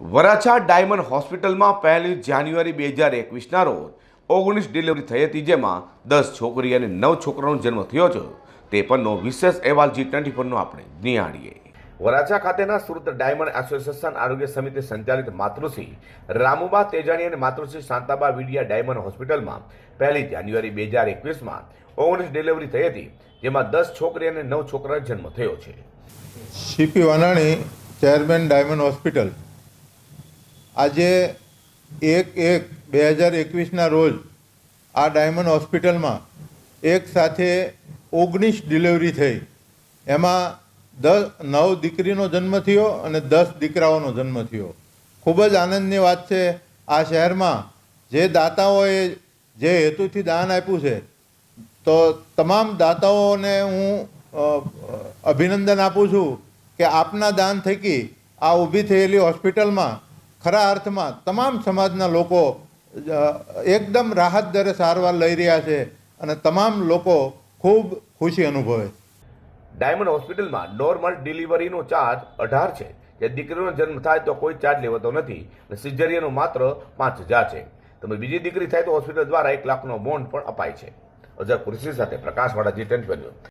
Varachha diamond હોસ્પિટલમાં પહેલી જાન્યુઆરી બે હજાર એકવીસના રોજ ઓગણીસ ડિલિવરી થઈ હતી, જેમાં દસ છોકરી અને નવ છોકરાનો જન્મ થયો છે. તે પરનો વિશેષ અહેવાલ જી ટ્વેન્ટી ફોરનો આપણે નિહાળીએ. વરાછા ખાતેના સુરત ડાયમંડ એસોસિએશન આરોગ્ય સમિતિ સંચાલિત માતૃશ્રી રામુબા તેજાણી અને માતૃશ્રી શાંતાબા વિડિયા ડાયમંડ હોસ્પિટલમાં પહેલી જાન્યુઆરી બે હજાર એકવીસમાં ઓગણીસ ડિલિવરી થઈ હતી, જેમાં દસ છોકરી અને નવ છોકરાનો જન્મ થયો છે. CP Vanani chairman diamond hospital આજે એક એક બે હજાર એકવીસના રોજ આ ડાયમંડ હોસ્પિટલમાં એક સાથે ઓગણીસ ડિલિવરી થઈ. એમાં દસ, નવ દીકરીનો જન્મ થયો અને દસ દીકરાઓનો જન્મ થયો. ખૂબ જ આનંદની વાત છે આ શહેરમાં જે દાતાઓએ જે હેતુથી દાન આપ્યું છે, તો તમામ દાતાઓને હું અભિનંદન આપું છું કે આપના દાન થકી આ ઊભી થયેલી હોસ્પિટલમાં ખરા અર્થમાં તમામ સમાજના લોકો એકદમ રાહત દરે સારવાર લઈ રહ્યા છે અને તમામ લોકો ખૂબ ખુશી અનુભવે ડાયમંડ હોસ્પિટલમાં નોર્મલ ડિલિવરીનો ચાર્જ અઢાર છે. જે દીકરીનો જન્મ થાય તો કોઈ ચાર્જ લેવાતો નથી અને સિઝરિયનનો માત્ર પાંચ હજાર છે. તમે બીજી દીકરી થાય તો હોસ્પિટલ દ્વારા એક લાખનો બોન્ડ પણ અપાય છે. અજર કુરશી સાથે પ્રકાશવાળા જી ટેન